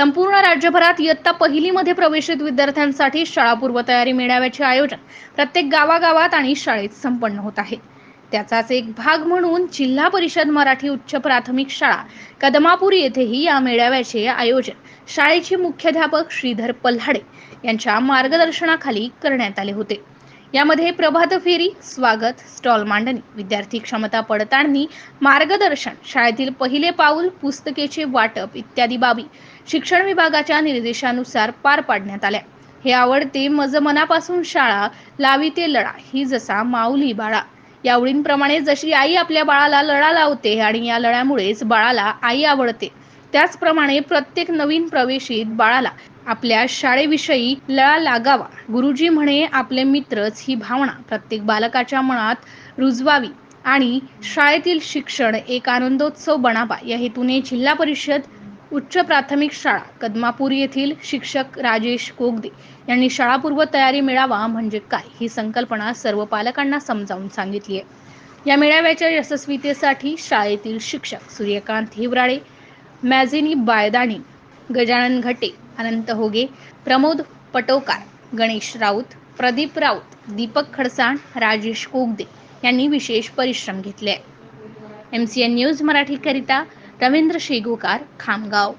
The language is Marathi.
संपूर्ण राज्यभरात इयत्ता पहिलीमध्ये प्रवेशित विद्यार्थ्यांसाठी शाळापूर्व तयारी मेळाव्याचे आयोजन प्रत्येक गावागावात आणि शाळेत संपन्न होत आहे. त्याचाच एक भाग म्हणून जिल्हा परिषद मराठी उच्च प्राथमिक शाळा कदमापूर येथेही या मेळाव्याचे आयोजन शाळेचे मुख्याध्यापक श्रीधर पल्हाडे यांच्या मार्गदर्शनाखाली करण्यात आले होते. यामध्ये प्रभात फेरी स्वागत स्टॉल मांडणी विद्यार्थी क्षमता पडताळणी मार्गदर्शन शाळेतील पहिले पाऊल पुस्तकेचे वाटप इत्यादी बाबी शिक्षण विभागाच्या निर्देशानुसार पार पाडण्यात आल्या. हे आवडते मज मनापासून शाळा लावी ते लढा ही जसा माऊली बाळा. या ओळींप्रमाणे जशी आई आपल्या बाळाला लळा लावते आणि या लढ्यामुळेच बाळाला आई आवडते त्याचप्रमाणे प्रत्येक नवीन प्रवेशित बाळाला आपल्या शाळेविषयी लळा लागावा. गुरुजी म्हणे आपले मित्रच ही भावना. प्रत्येक बालकाच्या मनात रुजवावी आणि शाळेतील शिक्षण एक आनंदोत्सव बनावा. या हेतूने जिल्हा परिषद उच्च प्राथमिक शाळा कदमापूर येथील शिक्षक राजेश कोगदे यांनी शाळापूर्व तयारी मेळावा म्हणजे काय ही संकल्पना सर्व पालकांना समजावून सांगितली आहे. या मेळाव्याच्या यशस्वीतेसाठी शाळेतील शिक्षक सूर्यकांत हिवराळे मॅझिनी बायदाणी गजानन घटे अनंत होगे प्रमोद पटोकार गणेश राऊत प्रदीप राऊत दीपक खडसाण राजेश कोगदे यांनी विशेष परिश्रम घेतले एम सी एन न्यूज मराठीकरिता रवींद्र शेगोकार खामगाव.